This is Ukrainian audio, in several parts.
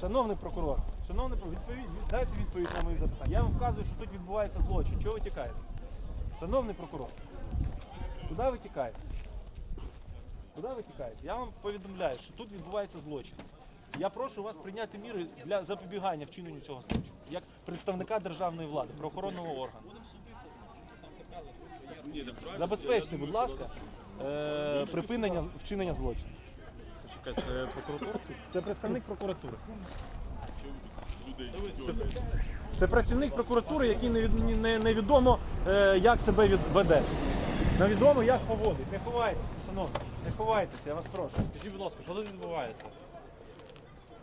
Шановний прокурор, шановний прокурор, відповідь, дайте відповідь на мої запитання. Я вам вказую, що тут відбувається злочин. Чого ви тікаєте? Шановний прокурор, куди ви тікаєте? Куди ви тікаєте? Я вам повідомляю, що тут відбувається злочин. Я прошу вас прийняти міри для запобігання вчиненню цього злочину, як представника державної влади, правоохоронного органу. Забезпечте, будь ласка, е, припинення вчинення злочину. Чекай, це прокуратура? Це представник прокуратури. Це, це працівник прокуратури, який невід- не- невідомо, е, як себе від- веде. Невідомо, як поводить. Не ховайтеся, шановні, не ховайтеся, я вас прошу. Скажіть, будь ласка, що тут відбувається?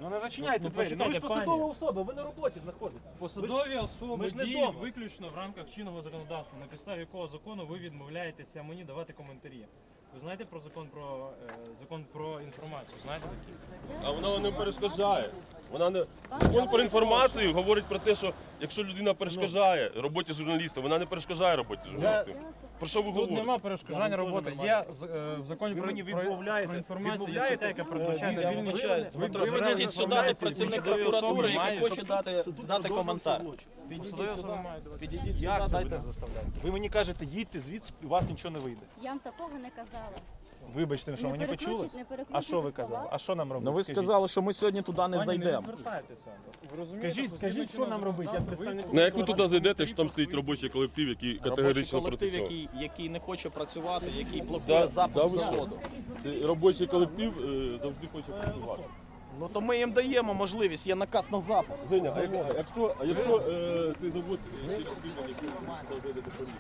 Ну не зачиняйте Ну, двері. Ну ви ж почекайте, посадова особа, ви на роботі знаходитесь. Посадові ми особи ж не діють вдома. виключно в рамках чинного законодавства, на підставі якого закону ви відмовляєтеся мені давати коментарі. Ви знаєте про закон про е, закон про інформацію? Знаєте такий? А вона не перешкоджає. Вона не закон про інформацію говорить про те, що якщо людина перешкоджає роботі журналіста, вона не перешкоджає роботі журналістів. Про що ви Тут говорите? нема перешкоджання роботи. Є з- е, в законі Ви про, мені про, відмовляєте- про інформацію, є відмовляєте, стаття, яка передбачає я вільний вибачаюсь, ви- приведіть сюди працівника прокуратури, який хоче дати, дати коментар. Посадові особи мають давати. Підійдіть Як це ви заставляєте? Ви мені кажете, їдьте звідси, і у вас нічого не вийде. Я вам такого не казала. Вибачте, що Не ви не почули? не А що ви слова. казали? А що нам робити? Ну ви Скажіть. сказали, що ми сьогодні туди не Пані, зайдемо. відвертайтеся. Ви розумієте, Скажіть, скажіть, що нам робити? Я представник На яку туди зайдете, якщо там стоїть робочий колектив, який Робочий категорично проти колектив, цього? який, який не хоче працювати, який блокує да, запуск ви що? заводу. Це робочий колектив е, завжди хоче працювати. Ну то ми їм даємо можливість, є наказ на запуск. Женя, а як- а якщо, а якщо е, цей завод через тиждень, якщо ви зайдете до поліції?